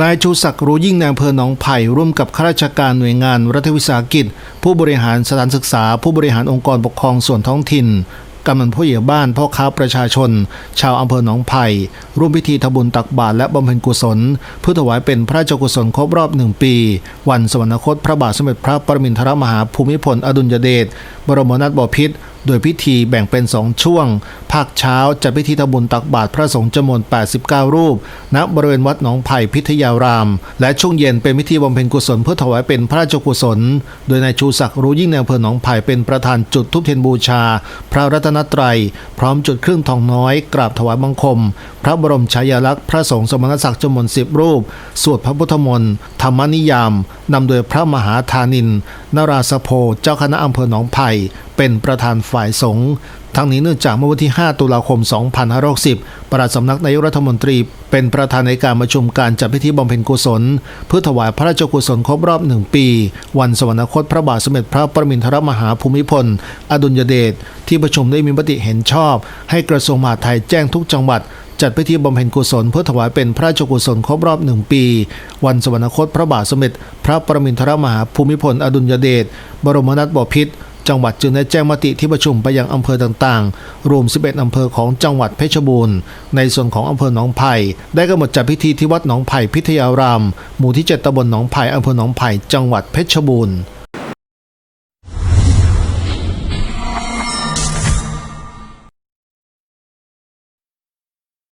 นายชูศักดิ์รู้ยิ่งในอำเภอหนองไผ่ร่วมกับข้าราชการหน่วยงานรัฐวิสาหกิจ ผู้บริหารสถานศึกษา ผู้บริหารองค์กรปกครองส่วนท้องถิ่นกำนันผู้ใหญ่บ้านพ่อค้าประชาชน ชาวอำเภอหนองไผ่ร่วมพิธีทำบุญตักบาตรและบำเพ็ญกุศลเพื่อถวายเป็นพระราชกุศลครบรอบหนึ่งปี วันสวรรคตพระบาทสมเด็จพระปรมินทรมหาภูมิพลอดุลยเดชบรมนาถบพิตร โดยพิธีแบ่งเป็นสองช่วง ภาคเช้าจัดพิธีทำบุญตักบาตรพระสงฆ์จำนวน 89 รูป ณ บริเวณวัดหนองไผ่พิทยาราม และช่วงเย็นเป็นพิธีบำเพ็ญกุศลเพื่อถวายเป็นพระราชกุศล โดยนายชูศักดิ์รู้ยิ่งในอำเภอหนองไผ่เป็นประธานจุดทุบเทียนบูชา พระรัตนตรัย พร้อมจุดเครื่องทองน้อยกราบถวายบังคม พระบรมฉายาลักษณ์พระสงฆ์สมณศักดิ์จำนวนสิบรูป สวดพระพุทธมนต์ธรรมนิยาม นำโดยพระมหาธานิน นราสโพเจ้าคณะอำเภอหนองไผ่เป็นประธานฝ่ายสงฆ์ ทั้งนี้เนื่องจากเมื่อวันที่ 5 ตุลาคม 2560ปลัดสำนักนายกรัฐมนตรี เป็นประธานในการประชุมการจัดพิธีบำเพ็ญกุศล เพื่อถวายพระราชกุศลครบรอบหนึ่งปี วันสวรรคตพระบาทสมเด็จพระปรมินทรมหาภูมิพล อดุลยเดชที่ประชุมได้มีมติเห็นชอบ ให้กระทรวงมหาดไทยแจ้งทุกจังหวัดจัดพิธีบำเพ็ญกุศลเพื่อถวายเป็นพระราชกุศลครบรอบหนึ่งปี วันสวรรคตพระบาทสมเด็จพระปรมินทรมหาภูมิพล อดุลยเดชบรมนาถบพิตร จังหวัดจึงได้แจ้งมติที่ประชุมไปยังอำเภอต่างๆ รวม 11 อำเภอของจังหวัดเพชรบูรณ์ ในส่วนของอำเภอหนองไผ่ ได้กำหนดจัดพิธีที่วัดหนองไผ่พิทยาราม หมู่ที่ 7ตำบลหนองไผ่อำเภอหนองไผ่ จังหวัดเพชรบูรณ์